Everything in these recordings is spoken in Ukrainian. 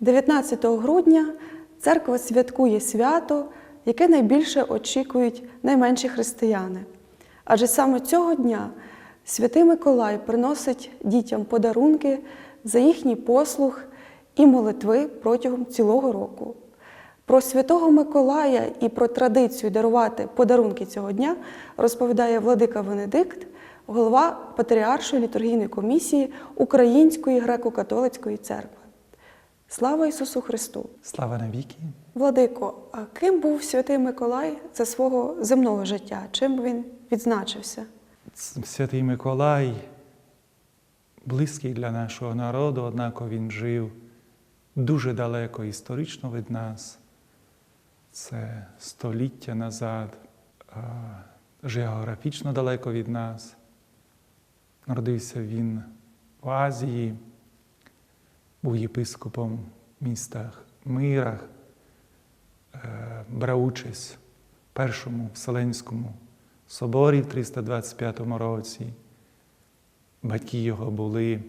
19 грудня церква святкує свято, яке найбільше очікують найменші християни. Адже саме цього дня святий Миколай приносить дітям подарунки за їхній послуг і молитви протягом цілого року. Про святого Миколая і про традицію дарувати подарунки цього дня розповідає владика Венедикт, голова Патріаршої літургійної комісії Української греко-католицької церкви. Слава Ісусу Христу! Слава навіки! Владико, а ким був святий Миколай за свого земного життя? Чим він відзначився? Святий Миколай близький для нашого народу, однак він жив дуже далеко історично від нас. Це століття назад, географічно далеко від нас. Народився він в Азії, був єпископом в містах Мирах, е, брав участь в Першому Вселенському соборі в 325 році. Батьки його були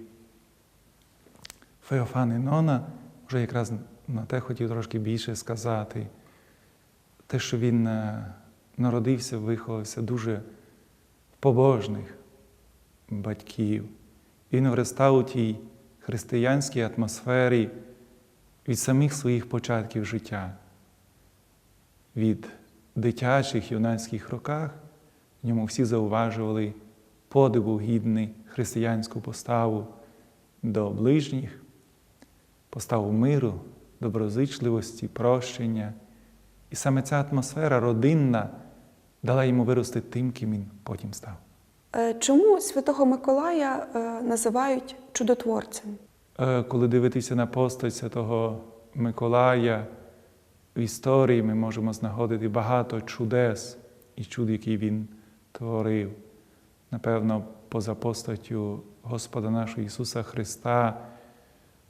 Феофан і Нона, вже якраз на те хотів трошки більше сказати. Те, що він е, народився, виховався дуже побожних батьків. Він виростав у тій християнській атмосфері від самих своїх початків життя, від дитячих юнацьких роках. В ньому всі зауважували подиву гідний християнську поставу до ближніх, поставу миру, доброзичливості, прощення. І саме ця атмосфера родинна дала йому вирости тим, ким він потім став. Е, Чому святого Миколая е, називають чудотворцем? Е, Коли дивитися на постать святого Миколая в історії, ми можемо знаходити багато чудес і чуд, які він творив. Напевно, поза постаттю Господа нашого Ісуса Христа,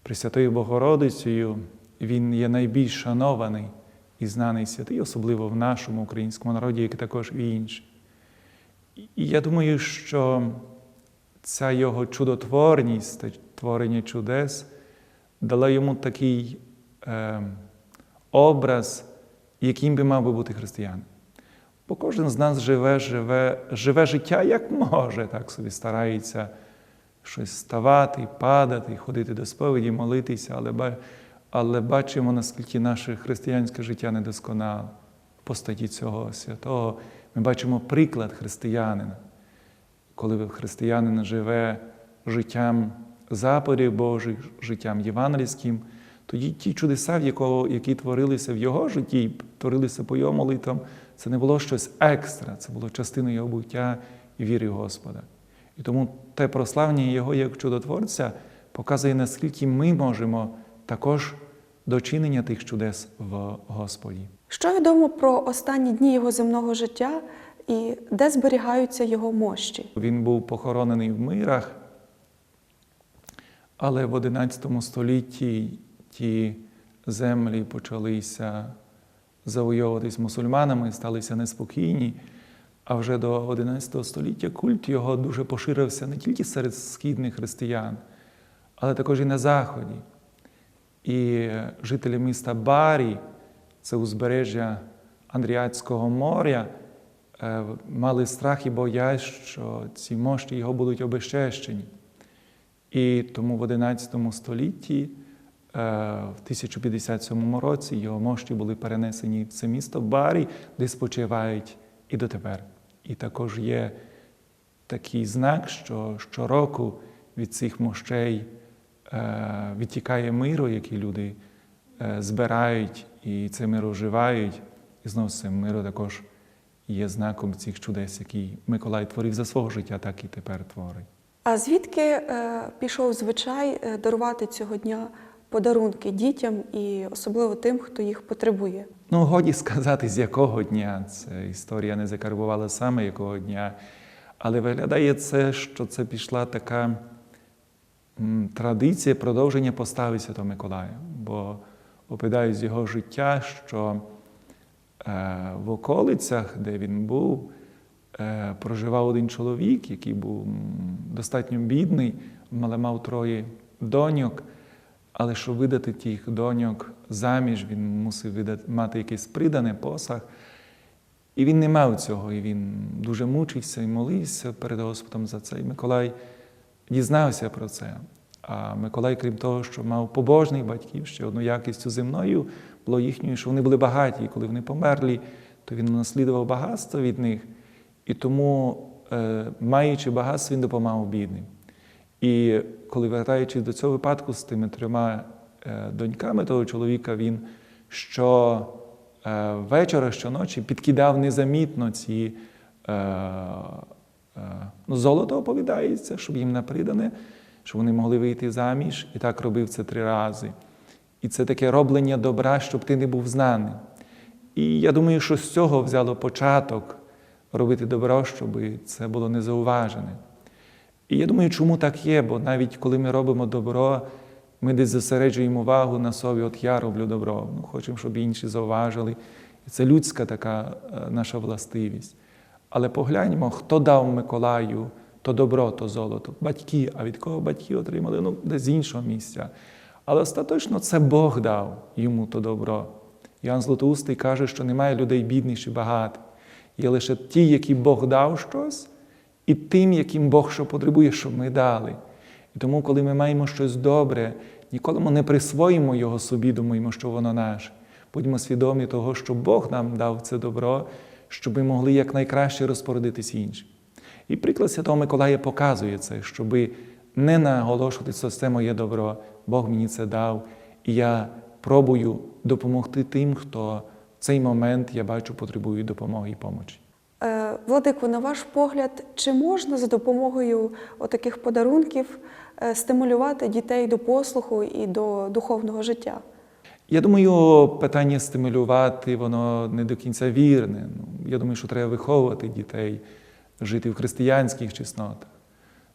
Пресвятою Богородицею, Він є найбільш шанований і знаний святий, особливо в нашому українському народі, як і також і інші. І я думаю, що ця його чудотворність, творення чудес дала йому такий е, образ, яким би мав би бути християн. Бо кожен з нас живе, живе, живе життя як може, так собі старається щось ставати, падати, ходити до сповіді, молитися, але, але бачимо, наскільки наше християнське життя недосконале. Постаті цього святого ми бачимо приклад християнина. Коли християнин живе життям заповідей Божих, життям євангельським, тоді ті чудеса, які творилися в його житті, творилися по його молитвам, це не було щось екстра, це було частиною його буття і віри Господа. І тому те прославлення Його як чудотворця показує, наскільки ми можемо також до чинення тих чудес в Господі. Що відомо про останні дні його земного життя і де зберігаються його мощі? Він був похоронений в мирах, але в XI столітті ті землі почалися завойовуватись мусульманами, сталися неспокійні. А вже до XI століття культ його дуже поширився не тільки серед східних християн, але також і на Заході. І жителі міста Барі, це узбережжя Андріатського моря, е, мали страх і боязнь, що ці мощі його будуть обезчещені. І тому в XI столітті, е, в 1057 році, його мощі були перенесені в це місто Барі, де спочивають і дотепер. І також є такий знак, що щороку від цих мощей е, відтікає миру, який люди збирають і це миро вживають. І знову це миро також є знаком цих чудес, які Миколай творив за свого життя, так і тепер творить. А звідки е, пішов звичай е, дарувати цього дня подарунки дітям і особливо тим, хто їх потребує? Ну, годі сказати, з якого дня. Це історія не закарбувала саме якого дня. Але виглядає це, що це пішла така м, традиція продовження постави Святого Миколая. Бо оповідають з його життя, що е, в околицях, де він був, е, проживав один чоловік, який був достатньо бідний, але мав троє доньок. Але щоб видати тих доньок заміж, він мусив видати, мати якийсь придане посаг. І він не мав цього, і він дуже мучився і молився перед Господом за це. І Миколай дізнався про це. А Миколай, крім того, що мав побожних батьків, ще одну якістю земною було їхньою, що вони були багаті, і коли вони померлі, то він наслідував багатство від них. І тому, е, маючи багатство, він допомагав бідним. І коли вертаючись до цього випадку з тими трьома е, доньками того чоловіка, він що е, вечора, щоночі підкидав незамітно ці ну, золото оповідається, щоб їм напридане, щоб вони могли вийти заміж, і так робив це три рази. І це таке роблення добра, щоб ти не був знаний. І я думаю, що з цього взяло початок робити добро, щоб це було незауважене. І я думаю, чому так є, бо навіть коли ми робимо добро, ми десь зосереджуємо увагу на собі, от я роблю добро, ну, хочемо, щоб інші зауважили. І це людська така е, наша властивість. Але погляньмо, хто дав Миколаю то добро, то золото. Батьки, а від кого батьки отримали? Ну, десь з іншого місця. Але остаточно це Бог дав йому то добро. Іоанн Златоустий каже, що немає людей бідних чи багатих. Є лише ті, які Бог дав щось, і тим, яким Бог що потребує, щоб ми дали. І тому, коли ми маємо щось добре, ніколи ми не присвоїмо його собі, думаємо, що воно наше. Будьмо свідомі того, що Бог нам дав це добро, щоб ми могли якнайкраще розпорядитись іншим. І приклад Святого Миколая показує це, щоб не наголошувати, що це моє добро, Бог мені це дав, і я пробую допомогти тим, хто в цей момент я бачу потребує допомоги і помочі. Е, Владико, на ваш погляд, чи можна за допомогою отаких подарунків е, стимулювати дітей до послуху і до духовного життя? Я думаю, питання стимулювати, воно не до кінця вірне. Ну, я думаю, що треба виховувати дітей, жити в християнських чеснотах.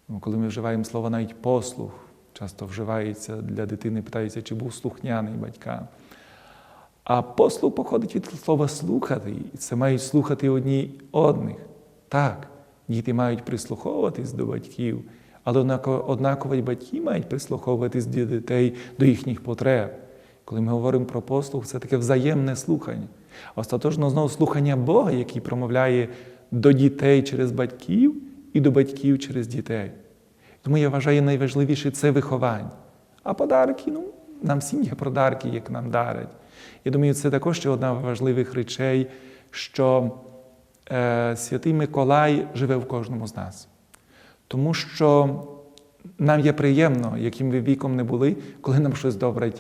Ну, коли ми вживаємо слово навіть послух, часто вживається для дитини, питається, чи був слухняний батькам. А послух походить від слова слухати, і це мають слухати одні одних. Так, діти мають прислуховуватись до батьків, але однаково й батьки мають прислуховуватись до дітей, до їхніх потреб. Коли ми говоримо про послух, це таке взаємне слухання. Остаточно знову слухання Бога, який промовляє до дітей через батьків і до батьків через дітей. Тому я вважаю, найважливіше це виховання. А подарки, ну, нам всім є подарки, як нам дарять. Я думаю, це також ще одна з важливих речей, що е, Святий Миколай живе в кожному з нас. Тому що нам є приємно, яким ви віком не були, коли нам щось добре,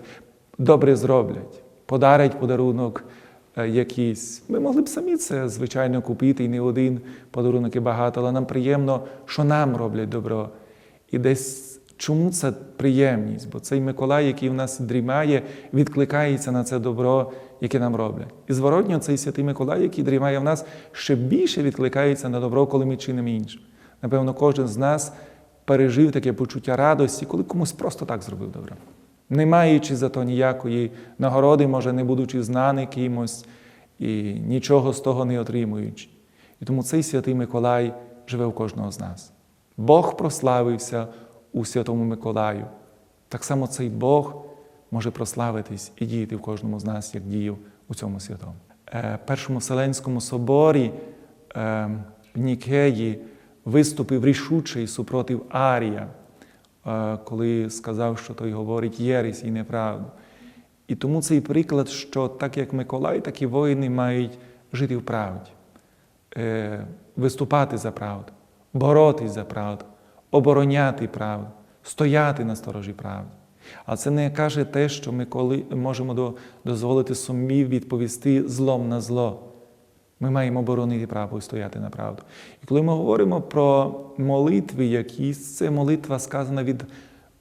добре зроблять, подарять подарунок е, якийсь. Ми могли б самі це, звичайно, купити і не один подарунок і багато, але нам приємно, що нам роблять добро. І десь чому це приємність? Бо цей Миколай, який в нас дрімає, відкликається на це добро, яке нам роблять. І зворотньо цей святий Миколай, який дрімає в нас, ще більше відкликається на добро, коли ми чинимо іншим. Напевно, кожен з нас пережив таке почуття радості, коли комусь просто так зробив добро. Не маючи за то ніякої нагороди, може, не будучи знаний кимось і нічого з того не отримуючи. І тому цей святий Миколай живе у кожного з нас. Бог прославився у Святому Миколаю. Так само цей Бог може прославитись і діяти в кожному з нас, як діяв у цьому святому. Е, Першому Вселенському соборі е, в Нікеї виступив рішучий супротив Арія, коли сказав, що той говорить єресь і неправду. І тому цей приклад, що так як Миколай, так і воїни мають жити в правді, е, виступати за правду, боротись за правду, обороняти правду, стояти на сторожі правди. А це не каже те, що ми коли можемо дозволити собі відповісти злом на зло. Ми маємо боронити правду і стояти на правду. І коли ми говоримо про молитви якісь, це молитва сказана від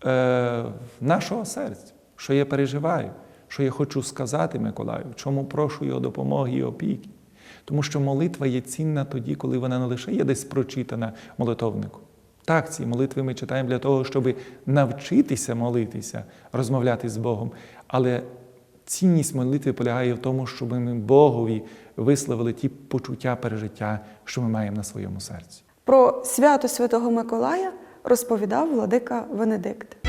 е, нашого серця, що я переживаю, що я хочу сказати Миколаю, чому прошу його допомоги і опіки. Тому що молитва є цінна тоді, коли вона не лише є десь прочитана молитовнику. Так, ці молитви ми читаємо для того, щоб навчитися молитися, розмовляти з Богом. Але цінність молитви полягає в тому, щоб ми Богові висловили ті почуття пережиття, що ми маємо на своєму серці. Про свято Святого Миколая розповідав владика Венедикт.